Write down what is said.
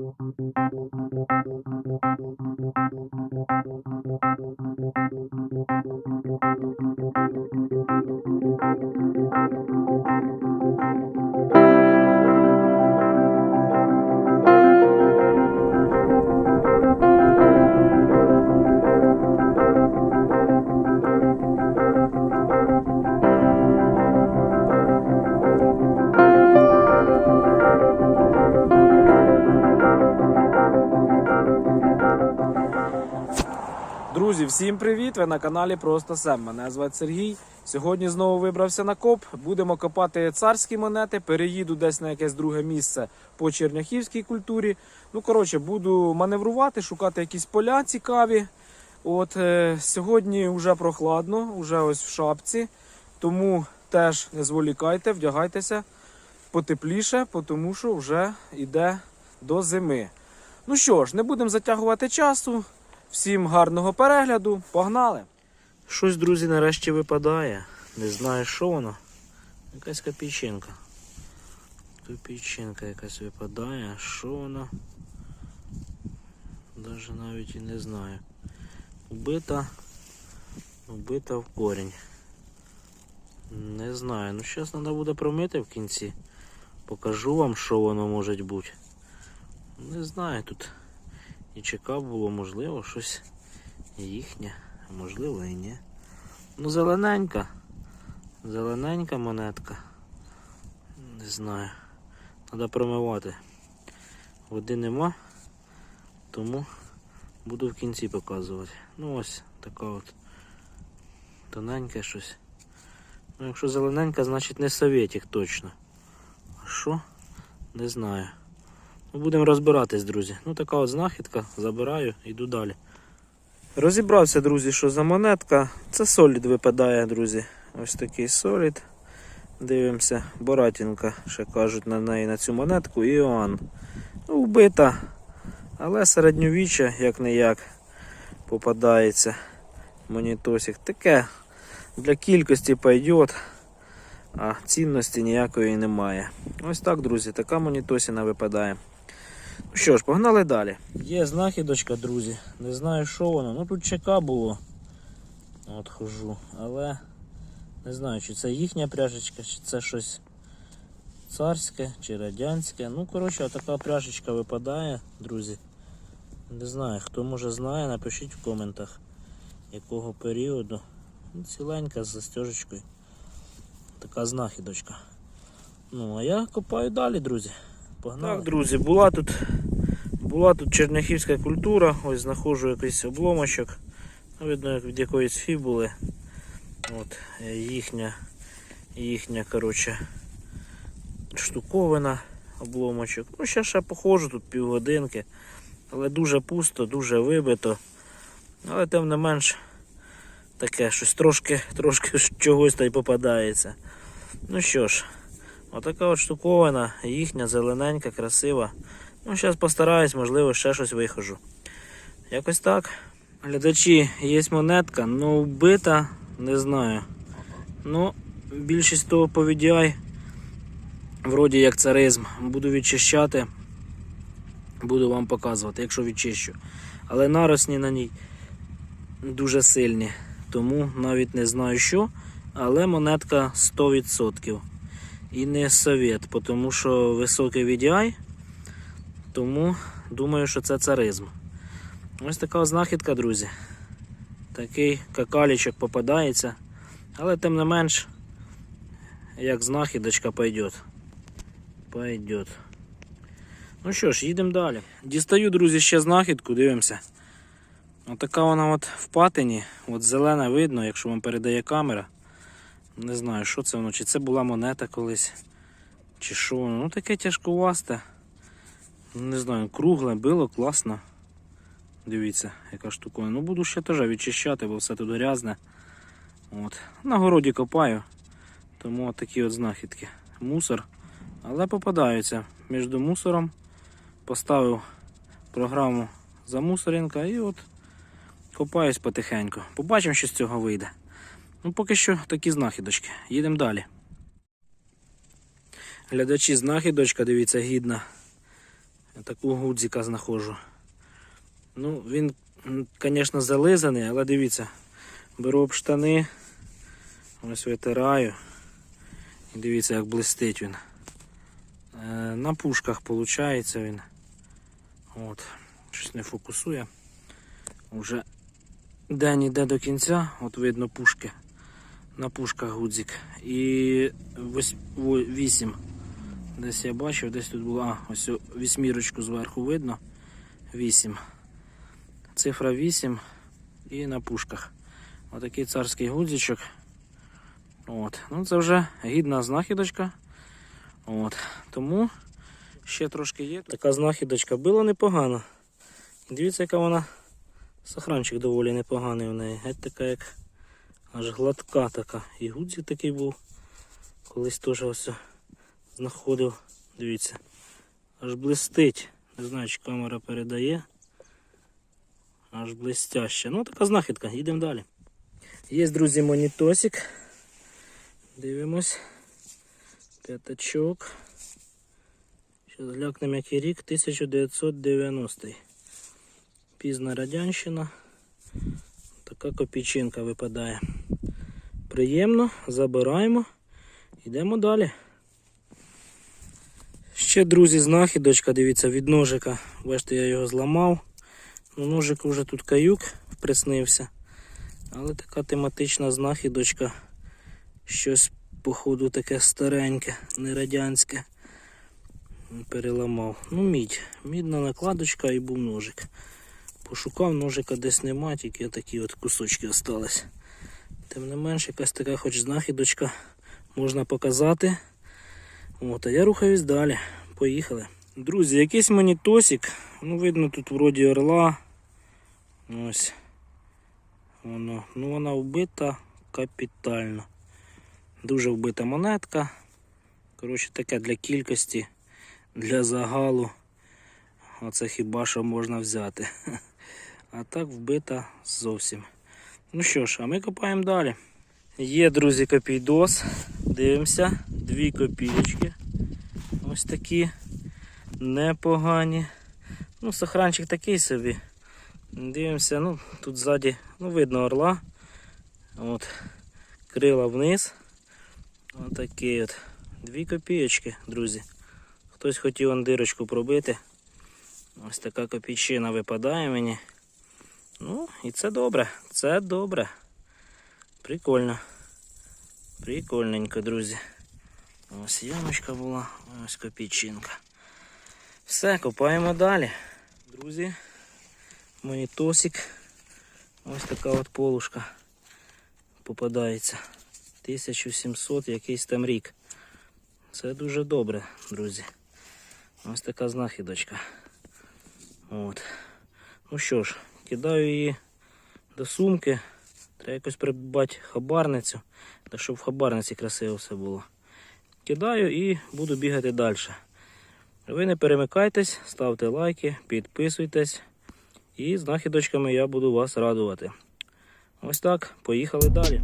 Друзі, всім привіт! Ви на каналі Просто Сем. Мене звати Сергій. Сьогодні знову вибрався на коп. Будемо копати царські монети. Переїду десь на якесь друге місце по черняхівській культурі. Ну, коротше, буду маневрувати, шукати якісь поля цікаві. От е, сьогодні вже прохладно, вже ось в шапці. Тому теж не зволікайте, вдягайтеся потепліше, тому що вже йде до зими. Ну що ж, не будемо затягувати часу. Всім гарного перегляду, погнали! Щось, друзі, нарешті випадає. Не знаю, що воно. Якась копійчинка. Копійчинка якась випадає, що воно? Даже навіть і не знаю. Убита. Убита в корінь. Не знаю. Ну зараз треба буде промити в кінці. Покажу вам, що воно може бути. Не знаю тут. І чекав було, можливо, щось їхнє, можливо і ні. Ну, зелененька. Зелененька монетка. Не знаю. Треба промивати. Води нема, тому буду в кінці показувати. Ну ось така от тоненьке щось. Ну, якщо зелененька, значить не советик точно. А що? Не знаю. Будемо розбиратись, друзі. Ну, така от знахідка, забираю, йду далі. Розібрався, друзі, що за монетка. Це солід випадає, друзі. Ось такий солід. Дивимося, Боратінка, ще кажуть на неї на цю монетку. Іоанн. Ну, вбита. Але середньовіччя, як не як, попадається. Монітосик. Таке для кількості пойдет, а цінності ніякої немає. Ось так, друзі, така монітосіна випадає. Що ж, погнали далі. Є знахідочка, друзі. Не знаю, що воно. Ну тут ЧК було. От хожу. Але не знаю, чи це їхня пряжечка, чи це щось царське, чи радянське. Ну, коротше, така пряжечка випадає, друзі. Не знаю, хто може знає, напишіть в коментах, якого періоду. Ну, Ціленька з застежечкою. Така знахідочка. Ну, а я копаю далі, друзі. Погнали. Так, друзі, була тут, була тут черняхівська культура, ось знаходжу якийсь обломочок. Ну, Видно, як від якоїсь фібули. От, їхня, їхня, коротше, штуковина, обломочок. Ну, ще ще походжу тут півгодинки. Але дуже пусто, дуже вибито. Але тим не менш таке щось трошки, трошки чогось та й попадається. Ну що ж. Отака от штуковина, їхня зелененька, красива. Ну, зараз постараюсь, можливо, ще щось вихожу. Якось так. Глядачі, є монетка, ну вбита, не знаю. Ну, більшість того по VDI, вроді як царизм. Буду відчищати, буду вам показувати, якщо відчищу. Але наросні на ній дуже сильні. Тому навіть не знаю що. Але монетка 100% і не совет, тому що високий VDI, тому думаю, що це царизм. Ось така знахідка, друзі. Такий какалічок попадається, але тим не менш, як знахідочка пойдет. Пойдет. Ну що ж, їдемо далі. Дістаю, друзі, ще знахідку, дивимося. Отака вона от в патині, от зелена видно, якщо вам передає камера. Не знаю, що це воно, чи це була монета колись, чи що воно. Ну таке тяжковасте. Не знаю, кругле, било, класно. Дивіться, яка штука. Ну буду ще теж відчищати, бо все тут грязне. От. На городі копаю. Тому от такі от знахідки. Мусор. Але попадаються між мусором. Поставив програму замусорінка і от копаюсь потихеньку. Побачимо, що з цього вийде. Ну, поки що такі знахідочки. Їдемо далі. Глядачі, знахідочка, дивіться, гідна. Я таку гудзика знаходжу. Ну, він, звісно, зализаний, але дивіться, беру об штани, ось витираю. І дивіться, як блистить він. Е, на пушках виходить він. От, щось не фокусує. Уже день іде до кінця, от видно пушки. На пушках гудзик. І вось- во- вісім. Десь я бачив, десь тут була. А, ось вісьмірочку зверху видно. Вісім. Цифра 8 і на пушках. Отакий царський гудзичок. От. Ну, це вже гідна знахідочка. От. Тому ще трошки є. Така знахідочка була непогана. Дивіться, яка вона. Сохранчик доволі непоганий в неї. Геть така як аж гладка така. І гудзик такий був. Колись теж ось знаходив. Дивіться. Аж блистить. Не знаю, чи камера передає. Аж блестяще. Ну, така знахідка, їдемо далі. Є, друзі, монітосик. Дивимось. П'ятачок. Зараз глянемо, який рік 1990. Пізна радянщина. Така копійчинка випадає. Приємно, забираємо. Йдемо далі. Ще, друзі, знахідочка, дивіться, від ножика. Бачите, я його зламав. Ножик вже тут каюк приснився. Але така тематична знахідочка. Щось, походу, таке стареньке, не радянське. Переламав. Ну, мідь. Мідна накладочка і був ножик. Пошукав, ножика десь нема, тільки такі от кусочки остались. Тим не менш, якась така хоч знахідочка можна показати. От, а я рухаюсь далі. Поїхали. Друзі, якийсь монітосик. Ну, видно, тут вроді орла. Ось. Воно. Ну, вона вбита капітально. Дуже вбита монетка. Коротше, таке для кількості, для загалу. Оце хіба що можна взяти. А так вбита зовсім. Ну що ж, а ми копаємо далі. Є, друзі, копійдос. Дивимося. Дві копійочки. Ось такі непогані. Ну, сохранчик такий собі. Дивимося, ну, тут ззаді, ну, видно орла. От. Крила вниз. Отакий от. Дві копійочки, друзі. Хтось хотів дирочку пробити. Ось така копійчина випадає мені. Ну, і це добре. Це добре. Прикольно. Прикольненько, друзі. Ось ямочка була, ось копійчинка. Все, копаємо далі. Друзі, монітосик. Ось така от полушка попадається. 1700 якийсь там рік. Це дуже добре, друзі. Ось така знахідочка. От. Ну що ж, кидаю її до сумки. Треба якось придбати хабарницю, так щоб в хабарниці красиво все було. Кидаю і буду бігати далі. Ви не перемикайтесь, ставте лайки, підписуйтесь. І знахідочками я буду вас радувати. Ось так, поїхали далі.